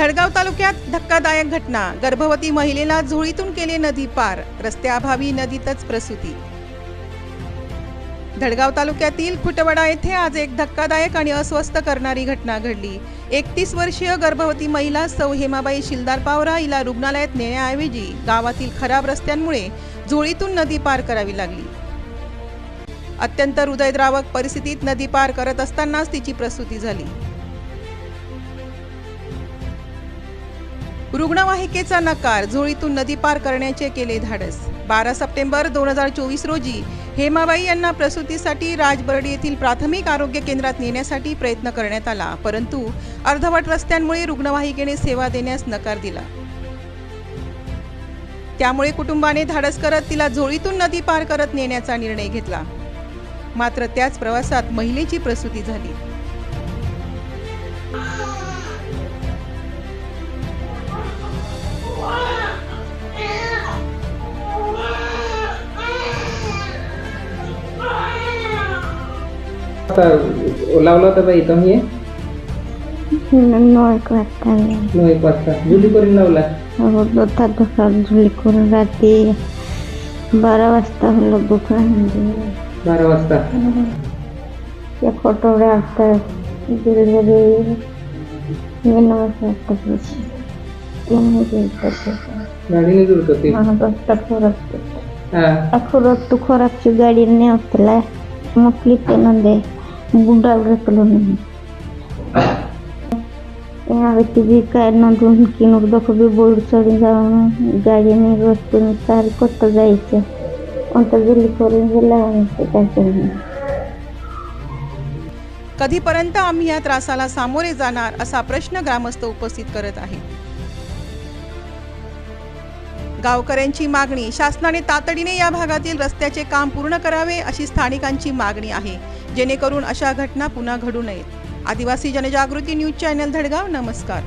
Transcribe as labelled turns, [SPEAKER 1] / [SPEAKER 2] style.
[SPEAKER 1] धडगाव तालुक्यात धक्कादायक घटना. गर्भवती महिलेला झोळीतून केले नदी पार. रस्त्याअभावी नदीतच प्रसूती. धडगाव तालुक्यातील खुटवडा येथे आज एक धक्कादायक आणि अस्वस्थ करणारी घटना घडली. एकतीस वर्षीय गर्भवती महिला सौ. हेमाबाई शिलदार पावरा हिला रुग्णालयात नेण्याऐवजी गावातील खराब रस्त्यांमुळे झोळीतून नदी पार करावी लागली. अत्यंत हृदयद्रावक परिस्थितीत नदी पार करत असतानाच तिची प्रसूती झाली. रुग्णवाहिकेचा नकार झोळीतून नदी पार करण्याचे केले धाडस. बारा सप्टेंबर दोन हजार चोवीस रोजी हेमाबाई यांना प्रसूतीसाठी राजबर्डी येथील प्राथमिक आरोग्य केंद्रात नेण्यासाठी प्रयत्न करण्यात आला परंतु अर्धवट रस्त्यांमुळे रुग्णवाहिकेने सेवा देण्यास नकार दिला. त्यामुळे कुटुंबाने धाडस करत तिला झोळीतून नदी पार करत नेण्याचा निर्णय घेतला. मात्र त्याच प्रवासात महिलेची प्रसूती झाली.
[SPEAKER 2] लावला होता बाई इथं हे
[SPEAKER 3] नऊ एक वाजता
[SPEAKER 2] नऊ एक वाजता. जुली करून लावला?
[SPEAKER 3] दुधा दुखा झुली करून रात्री बारा वाजता हल्लो दुखा म्हणजे
[SPEAKER 2] बारा वाजता?
[SPEAKER 3] त्या खोटवड्या असतात डिलिव्हरी नऊ वाजता
[SPEAKER 2] गाडीने जुळत होती हा
[SPEAKER 3] खोराक तू खोराकची गाडी नेवतला. मग ते नंदे. गुंडा रचलो नाही. यहाँ भी काय नोंदून किनूर दख बी बोर्ड चढून जाऊन गाडीने रस्त्याने चार कोत जायचं. कोणतं गेली करून गेला काय केलं
[SPEAKER 1] कधीपर्यंत आम्ही या त्रासाला सामोरे जाणार असा प्रश्न ग्रामस्थ उपस्थित करत आहेत गावकऱ्यांची मागणी शासनाने तातडीने या भागातील रस्त्याचे काम पूर्ण करावे अशी स्थानिकांची मागणी आहे. जेणेकरून अशा घटना पुन्हा घडू नयेत. आदिवासी जनजागृती न्यूज चॅनल धडगाव नमस्कार.